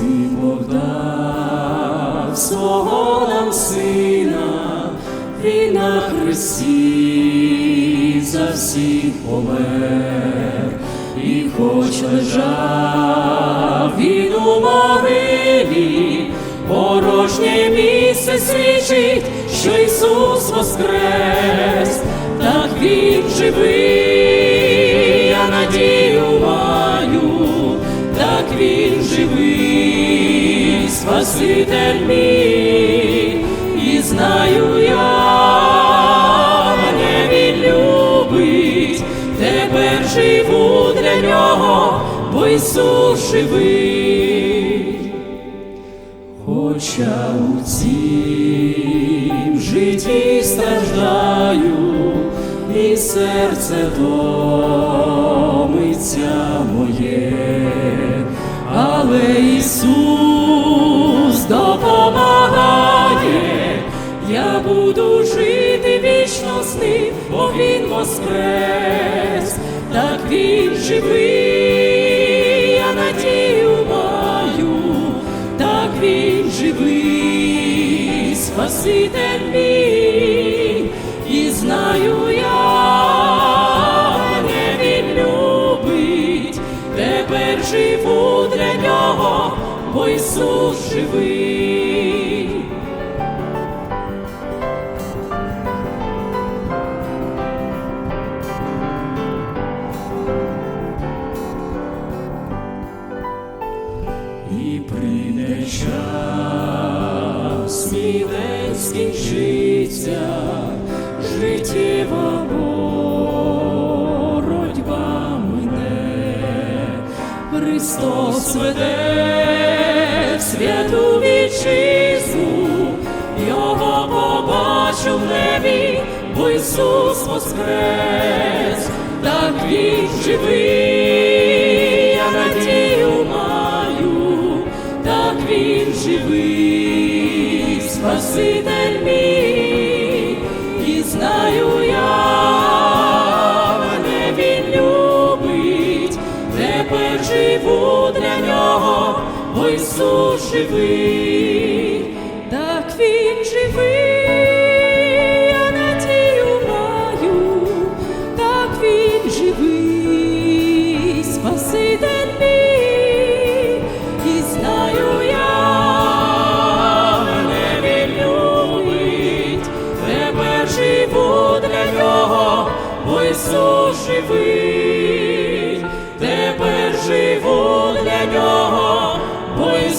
ти Богдан, свого нам сина, і на Христі за всіх помер, і хоч лежав він у могилі, порожнє місце свідчить, що Ісус воскрес, так він живий, я надію маю, так він живий. Спаситель мій, і знаю я, мене Він любить, тепер живу для нього, бо Ісус живий. Хоча у цім житті страждаю, і серце томиться моє, але Ісус я буду жити вічно з ним, бо Він воскрес, так Він живий, я надію маю, так він живий, Спаситель мій, і знаю я, він любить, тепер живу для нього, бо Ісус живий. Час, мій день скінчиться, боротьба мине, Христос веде в святу вітчизну, Його побачу в небі, бо Ісус воскрес, так Він живий, Спаситель мій, і знаю я, мене Він любить, тепер живу для нього, бо Ісус живий, так Він живий, я надію маю, так Він живий, Спаситель мій, живий, тепер живу для нього. бо